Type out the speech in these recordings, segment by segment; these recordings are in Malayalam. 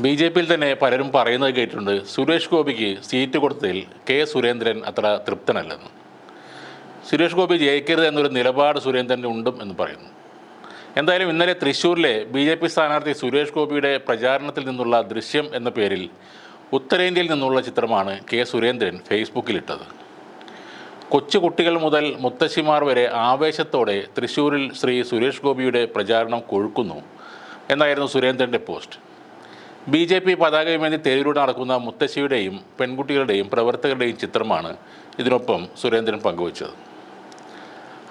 ബി ജെ പിയിൽ തന്നെ പലരും പറയുന്നത് കേട്ടിട്ടുണ്ട്. സുരേഷ് ഗോപിക്ക് സീറ്റ് കൊടുത്തതിൽ കെ സുരേന്ദ്രൻ അത്ര തൃപ്തനല്ലെന്ന്. സുരേഷ് ഗോപി ജയിക്കരുത് എന്നൊരു നിലപാട് സുരേന്ദ്രന്റെ ഉണ്ടും എന്ന് പറയുന്നു. എന്തായാലും ഇന്നലെ തൃശ്ശൂരിലെ ബി ജെ പി സ്ഥാനാർത്ഥി സുരേഷ് ഗോപിയുടെ പ്രചാരണത്തിൽ നിന്നുള്ള ദൃശ്യം എന്ന പേരിൽ ഉത്തരേന്ത്യയിൽ നിന്നുള്ള ചിത്രമാണ് കെ സുരേന്ദ്രൻ ഫേസ്ബുക്കിലിട്ടത്. കൊച്ചു കുട്ടികൾ മുതൽ മുത്തശ്ശിമാർ വരെ ആവേശത്തോടെ തൃശ്ശൂരിൽ ശ്രീ സുരേഷ് ഗോപിയുടെ പ്രചാരണം കൊഴുക്കുന്നു. എന്നായിരുന്നു സുരേന്ദ്രന്റെ പോസ്റ്റ്. ബി ജെ പി പതാകയുമേന്തി തേരിലൂടെ നടക്കുന്ന മുത്തശ്ശിയുടെയും പെൺകുട്ടികളുടെയും പ്രവർത്തകരുടെയും ചിത്രമാണ് ഇതിനൊപ്പം സുരേന്ദ്രൻ പങ്കുവച്ചത്.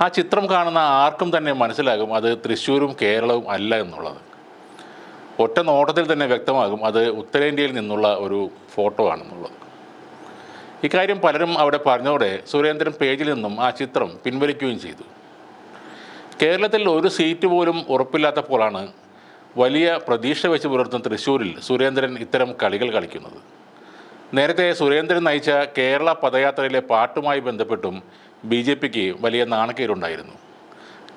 ആ ചിത്രം കാണുന്ന ആർക്കും തന്നെ മനസ്സിലാകും അത് തൃശ്ശൂരും കേരളവും അല്ല എന്നുള്ളത്. ഒറ്റ നോട്ടത്തിൽ തന്നെ വ്യക്തമാകും അത് ഉത്തരേന്ത്യയിൽ നിന്നുള്ള ഒരു ഫോട്ടോ ആണെന്നുള്ളത്. ഇക്കാര്യം പലരും അവിടെ പറഞ്ഞതോടെ സുരേന്ദ്രൻ പേജിൽ നിന്നും ആ ചിത്രം പിൻവലിക്കുകയും ചെയ്തു. കേരളത്തിൽ ഒരു സീറ്റ് പോലും ഉറപ്പില്ലാത്തപ്പോഴാണ് വലിയ പ്രതീക്ഷ വെച്ച് പുലർത്തുന്ന തൃശ്ശൂരിൽ സുരേന്ദ്രൻ ഇത്തരം കളികൾ കളിക്കുന്നത്. നേരത്തെ സുരേന്ദ്രൻ നയിച്ച കേരള പദയാത്രയിലെ പാട്ടുമായി ബന്ധപ്പെട്ടും ബി ജെ പിക്ക് വലിയ നാണക്കേടുണ്ടായിരുന്നു.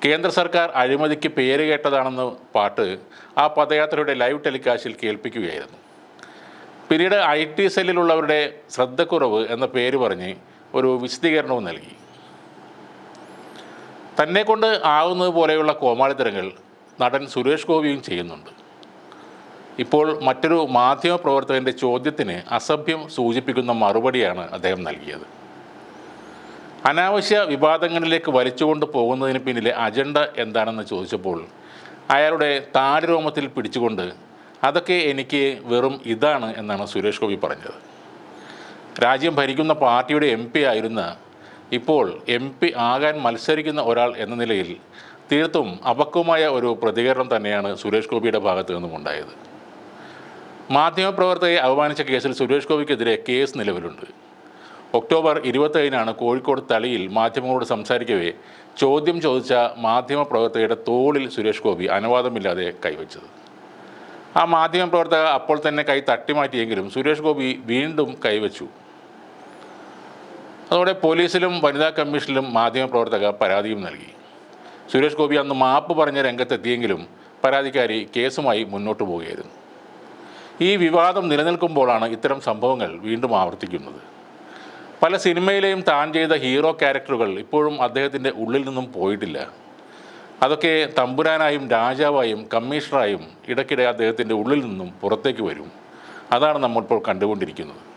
കേന്ദ്ര സർക്കാർ അഴിമതിക്ക് പേര് കേട്ടതാണെന്ന് പാട്ട് ആ പദയാത്രയുടെ ലൈവ് ടെലികാസ്റ്റിൽ കേൾപ്പിക്കുകയായിരുന്നു. പിന്നീട് ഐ ടി സെല്ലിലുള്ളവരുടെ ശ്രദ്ധക്കുറവ് എന്ന പേര് പറഞ്ഞ് ഒരു വിശദീകരണവും നൽകി. തന്നെക്കൊണ്ട് ആവുന്നത് പോലെയുള്ള കോമാളിത്തരങ്ങൾ നടൻ സുരേഷ് ഗോപിയും ചെയ്യുന്നുണ്ട്. ഇപ്പോൾ മറ്റൊരു മാധ്യമ പ്രവർത്തകന്റെ ചോദ്യത്തിന് അസഭ്യം സൂചിപ്പിക്കുന്ന മറുപടിയാണ് അദ്ദേഹം നൽകിയത്. അനാവശ്യ വിവാദങ്ങളിലേക്ക് വലിച്ചുകൊണ്ട് പോകുന്നതിന് പിന്നിലെ അജണ്ട എന്താണെന്ന് ചോദിച്ചപ്പോൾ അയാളുടെ താടിരോമത്തിൽ പിടിച്ചുകൊണ്ട് അതൊക്കെ എനിക്ക് വെറും ഇതാണ് എന്നാണ് സുരേഷ് ഗോപി പറഞ്ഞത്. രാജ്യം ഭരിക്കുന്ന പാർട്ടിയുടെ എം പി ആയിരുന്ന ഇപ്പോൾ എം പി ആകാൻ മത്സരിക്കുന്ന ഒരാൾ എന്ന നിലയിൽ തീർത്തും അപക്വമായ ഒരു പ്രതികരണം തന്നെയാണ് സുരേഷ് ഗോപിയുടെ ഭാഗത്തു നിന്നും ഉണ്ടായത്. മാധ്യമപ്രവർത്തകയെ അപമാനിച്ച കേസിൽ സുരേഷ് ഗോപിക്കെതിരെ കേസ് നിലവിലുണ്ട്. ഒക്ടോബർ ഇരുപത്തേഴിനാണ് കോഴിക്കോട് തളിയിൽ മാധ്യമങ്ങളോട് സംസാരിക്കവേ ചോദ്യം ചോദിച്ച മാധ്യമപ്രവർത്തകയുടെ തോളിൽ സുരേഷ് ഗോപി അനുവാദമില്ലാതെ കൈവച്ചത്. ആ മാധ്യമപ്രവർത്തക അപ്പോൾ തന്നെ കൈ തട്ടിമാറ്റിയെങ്കിലും സുരേഷ് ഗോപി വീണ്ടും കൈവച്ചു. അതോടെ പോലീസിലും വനിതാ കമ്മീഷനിലും മാധ്യമപ്രവർത്തക പരാതിയും നൽകി. സുരേഷ് ഗോപി അന്ന് മാപ്പ് പറഞ്ഞ രംഗത്തെത്തിയെങ്കിലും പരാതിക്കാരി കേസുമായി മുന്നോട്ട് പോവുകയായിരുന്നു. ഈ വിവാദം നിലനിൽക്കുമ്പോഴാണ് ഇത്തരം സംഭവങ്ങൾ വീണ്ടും ആവർത്തിക്കുന്നത്. പല സിനിമയിലെയും താൻ ചെയ്ത ഹീറോ ക്യാരക്ടറുകൾ ഇപ്പോഴും അദ്ദേഹത്തിന്റെ ഉള്ളിൽ നിന്നും പോയിട്ടില്ല. അതൊക്കെ തമ്പുരാനായും രാജാവായും കമ്മീഷണറായും ഇടയ്ക്കിടെ അദ്ദേഹത്തിന്റെ ഉള്ളിൽ നിന്നും പുറത്തേക്ക് വരും. അതാണ് നമ്മളിപ്പോൾ കണ്ടുകൊണ്ടിരിക്കുന്നത്.